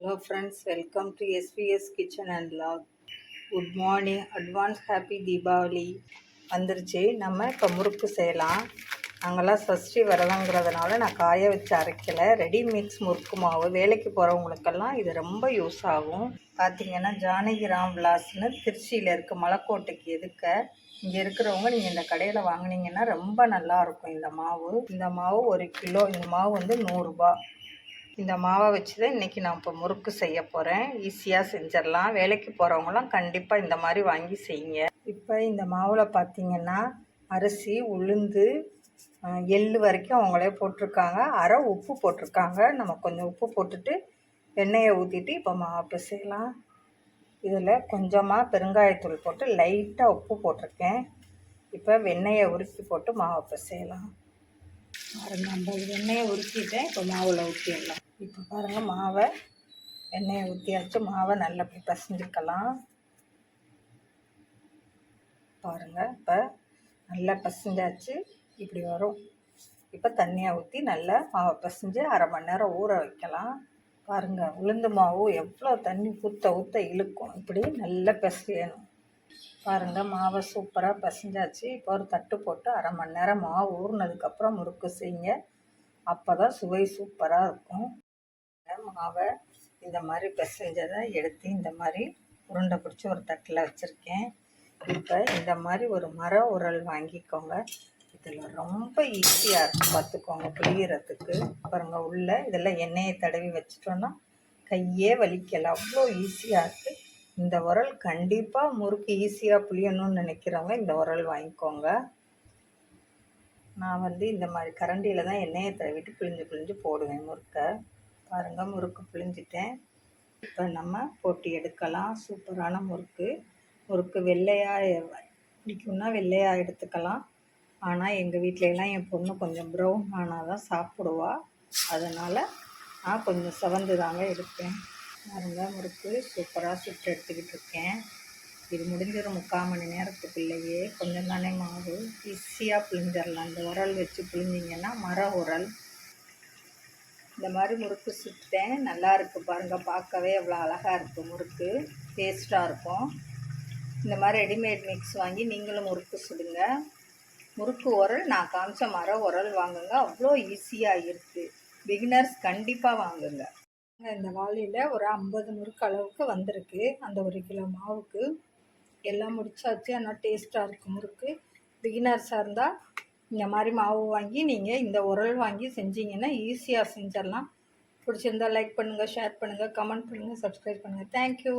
Hello friends welcome to SPS kitchen and vlog good morning advance happy Deepavali வந்துருச்சு. நம்ம இப்போ முறுக்கு செய்யலாம். நாங்கள்லாம் சஷ்டி விரதங்கிறதுனால நான் காய வச்சு அரைக்கலை. ரெடி மிக்ஸ் முறுக்கு மாவு. வேலைக்கு போகிறவங்களுக்கெல்லாம் இது ரொம்ப யூஸ் ஆகும். பார்த்தீங்கன்னா ஜானகிராம் விலாஸ்னு திருச்சியில் இருக்க. மலைக்கோட்டைக்கு எதுக்க? இங்கே இருக்கிறவங்க நீங்கள் இந்த கடையில் வாங்கினீங்கன்னா ரொம்ப நல்லாயிருக்கும் இந்த மாவு. இந்த மாவு ஒரு கிலோ இந்த மாவு வந்து நூறுரூபா இந்த மாவை வச்சு தான் இன்றைக்கி நான் இப்போ முறுக்கு செய்ய போகிறேன் ஈஸியாக செஞ்சிடலாம். வேலைக்கு போகிறவங்களாம் கண்டிப்பாக இந்த மாதிரி வாங்கி செய்யுங்க. இப்போ இந்த மாவில் பார்த்தீங்கன்னா அரிசி உளுந்து எள் வரைக்கும் அவங்களே போட்டிருக்காங்க. அரை உப்பு போட்டிருக்காங்க. நம்ம கொஞ்சம் உப்பு போட்டுட்டு எண்ணெயை ஊற்றிட்டு இப்போ மாவு பிசையலாம். இதில் கொஞ்சமாக பெருங்காயத்தூள் போட்டு லைட்டாக உப்பு போட்டிருக்கேன். இப்போ வெண்ணெயை உருக்கி போட்டு மாவை பிசையலாம். பாருங்க நம்ம எண்ணெயை உருக்கிட்டேன். இப்போ மாவில் ஊற்றிடலாம் இப்போ பாருங்கள் மாவை எண்ணெயை ஊற்றியாச்சு மாவை நல்லா இப்படி பாருங்கள் இப்போ நல்லா பசஞ்சாச்சு. இப்படி வரும். இப்போ தண்ணியை ஊற்றி நல்லா மாவை பசைஞ்சு அரை மணி நேரம் ஊற வைக்கலாம். பாருங்கள் உளுந்து மாவு எவ்வளோ தண்ணி ஊற்ற ஊற்ற இழுக்கும். இப்படி நல்லா பிசையணும். பாருங்கள் மாவை சூப்பராக பசைஞ்சாச்சு. இப்போ ஒரு தட்டு போட்டு அரை மணி நேரம் மாவு ஊறினதுக்கப்புறம் முறுக்கு செய்யுங்க. அப்போ தான் சுவை சூப்பராக இருக்கும். மாவை இந்த மாதிரி பிசைஞ்சதை எடுத்து இந்த மாதிரி உருண்டை பிடிச்சி ஒரு தட்டில் வச்சுருக்கேன். இப்போ இந்த மாதிரி ஒரு மர உரல் வாங்கிக்கோங்க. இதில் ரொம்ப ஈஸியாக இருக்கும் பார்த்துக்கோங்க புளியறதுக்கு. பாருங்கள் உள்ள இதில் எண்ணெயை தடவி வச்சிட்டோன்னா கையே வலிக்கலை. அவ்வளோ ஈஸியாக இருக்குது இந்த உரல் கண்டிப்பாக முறுக்கு ஈஸியாக புளியணும்னு நினைக்கிறவங்க இந்த உரல் வாங்கிக்கோங்க. நான் வந்து இந்த மாதிரி கரண்டியில் தான் எண்ணெயை தடவிட்டு பிழிஞ்சு பிழிஞ்சு போடுவேன் முறுக்கை. பாருங்கள் முறுக்கு பிழிஞ்சிட்டேன். இப்போ நம்ம போட்டு எடுக்கலாம். சூப்பரான முறுக்கு. முறுக்கு வெள்ளையாக பிடிக்கும்னா வெள்ளையாக எடுத்துக்கலாம். ஆனால் எங்கள் வீட்டிலலாம் எல்லாம் என் பொண்ணு கொஞ்சம் ப்ரௌன் ஆனால் தான் சாப்பிடுவா. அதனால் நான் கொஞ்சம் சிவந்து தாங்க எடுப்பேன். பாருங்க முறுக்கு சூப்பராக சுட்டு எடுத்துக்கிட்டு இருக்கேன். இது முடிஞ்சிடும் முக்கால் மணி நேரத்துக்குள்ளேயே கொஞ்சம் தானே மாவு. ஈஸியாக பிழிஞ்சிடலாம். இந்த உரல் வச்சு பிழிஞ்சிங்கன்னா மர உரல். இந்த மாதிரி முறுக்கு சுட்டேன். நல்லா இருக்குது பாருங்கள் பார்க்கவே அவ்வளோ அழகாக இருக்குது முறுக்கு. டேஸ்ட்டாக இருக்கும். இந்த மாதிரி ரெடிமேட் மிக்ஸ் வாங்கி நீங்களும் முறுக்கு சுடுங்க. முறுக்கு உரல் நான் காமிச்ச மர உரல் வாங்குங்க. அவ்வளோ ஈஸியாக இருக்குது பிகினர்ஸ் கண்டிப்பாக வாங்குங்க. இந்த வாளியில் ஒரு ஐம்பது முறுக்கு அளவுக்கு வந்திருக்கு. அந்த ஒரு கிலோ மாவுக்கு. எல்லாம் முடிச்சாச்சு. ஆனால் டேஸ்ட்டாக இருக்கும் முறுக்கு. பிகினர்ஸாக இருந்தால் இந்த மாதிரி மாவு வாங்கி நீங்கள் இந்த உரல் வாங்கி செஞ்சீங்கன்னா ஈஸியாக செஞ்சிடலாம். பிடிச்சிருந்தா லைக் பண்ணுங்கள் ஷேர் பண்ணுங்கள் கமெண்ட் பண்ணுங்கள் சப்ஸ்கிரைப் பண்ணுங்கள் தேங்க்யூ